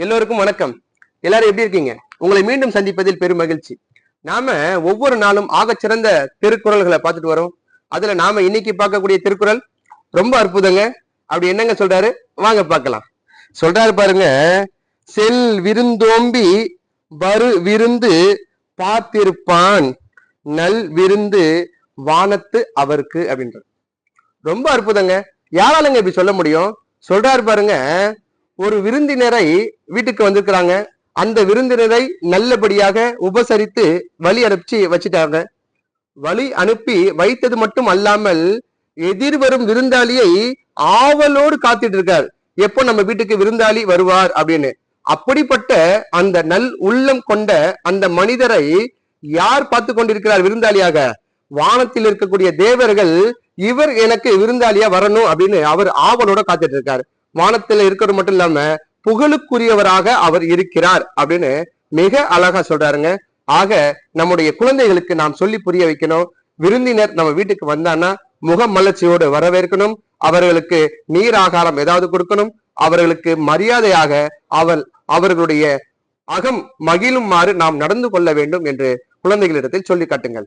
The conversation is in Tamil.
எல்லோருக்கும் வணக்கம். எல்லாரும் எப்படி இருக்கீங்க? உங்களை மீண்டும் சந்திப்பதில் பெரும் மகிழ்ச்சி. நாம ஒவ்வொரு நாளும் ஆகச்சிறந்த திருக்குறள்களை பார்த்துட்டு வரோம். அதுல நாம இன்னைக்கு பார்க்கக்கூடிய திருக்குறள் ரொம்ப அற்புதங்க. அப்படி என்னங்க சொல்றாரு? வாங்க பார்க்கலாம். சொல்றாரு பாருங்க செல் விருந்தோம்பி வரு விருந்து பார்த்திருப்பான். நல் விருந்து வானத்து அவருக்கு அப்படின்றது ரொம்ப அற்புதங்க. யாராலங்க இப்படி சொல்ல முடியும்? சொல்றாரு பாருங்க ஒரு விருந்தினரை வீட்டுக்கு வந்திருக்கிறாங்க. அந்த விருந்தினரை நல்லபடியாக உபசரித்து வழி அனுப்பிச்சு வச்சுட்டாங்க. வழி அனுப்பி வைத்தது மட்டும் அல்லாமல் எதிர்வரும் விருந்தாளியை ஆவலோடு காத்துட்டு இருக்கார் எப்போ நம்ம வீட்டுக்கு விருந்தாளி வருவார் அப்படின்னு. அப்படிப்பட்ட அந்த நல் உள்ளம் கொண்ட அந்த மனிதரை யார் பார்த்து கொண்டிருக்கிறார் விருந்தாளியாக? வானத்தில் இருக்கக்கூடிய தேவர்கள் இவர் எனக்கு விருந்தாளியா வரணும் அப்படின்னு அவர் ஆவலோட காத்துட்டு இருக்காரு வானத்துல இருக்கிறது மட்டும் இல்லாம புகழுக்குரியவராக அவர் இருக்கிறார் அப்படின்னு மிக அழகா சொல்றாருங்க. ஆக நம்முடைய குழந்தைகளுக்கு நாம் சொல்லி புரிய வைக்கணும். விருந்தினர் நம்ம வீட்டுக்கு வந்தான்னா முகம் மலர்ச்சியோடு வரவேற்கணும். அவர்களுக்கு நீர் ஆகாரம் ஏதாவது கொடுக்கணும். அவர்களுக்கு மரியாதையாக அவர் அவர்களுடைய அகம் மகிழுமாறு நாம் நடந்து கொள்ள வேண்டும் என்று குழந்தைகளிடத்தில் சொல்லி காட்டுங்கள்.